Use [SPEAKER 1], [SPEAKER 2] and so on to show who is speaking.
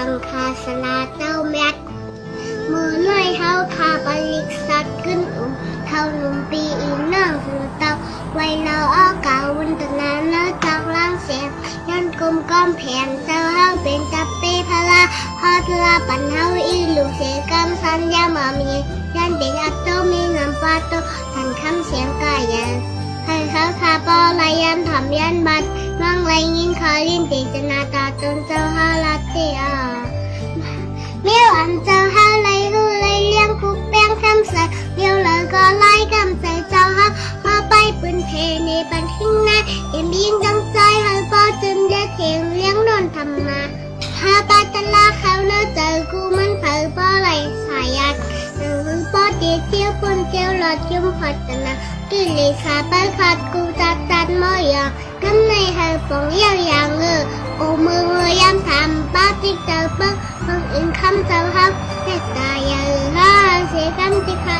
[SPEAKER 1] สังคาสลาเต้าแมทมือน้อยเท้าคาบลิกสัดขึ้นอูเท่าหนุ่มปีอีนั่งหูเต้าไว้เราอ้อกาวุ่นตะนาเนื้อจองล่างเสียงยันกลมก้อมแผนเจ้าเฮาเป็นจับเปพลาพอดลาปันเฮาอีลูกเสียกำสัญญาหมอมียันเด็กอัตโตมีน้ำปาโตทันคำเสียงกายันให้เขาคาปอลายันถอมยันบัดมังไรยินคอลินเจตนาตา นเพในบันทิ้งน้าเอ็มยิ่งจังใจให้พ่อจนเด็กเถียงเลี้ยงนนทำมาหาปาตลาเขาเนื้อเจอกูมันเผยพ่อไรสายัดหรือพ่อเดียเที่ยวปนเที่ยวหลอดยุ่มพัฒนากิเลสขาไปขาดกูจัดจัดมอยากน้ำในเฮาปองยาวอย่างเออโอมือมือยำทำป้าติ๊กเจอเปิ้งคนอื่นคำเจ้าฮักแต่ตายอย่าลืมว่าเสียคำที่ขา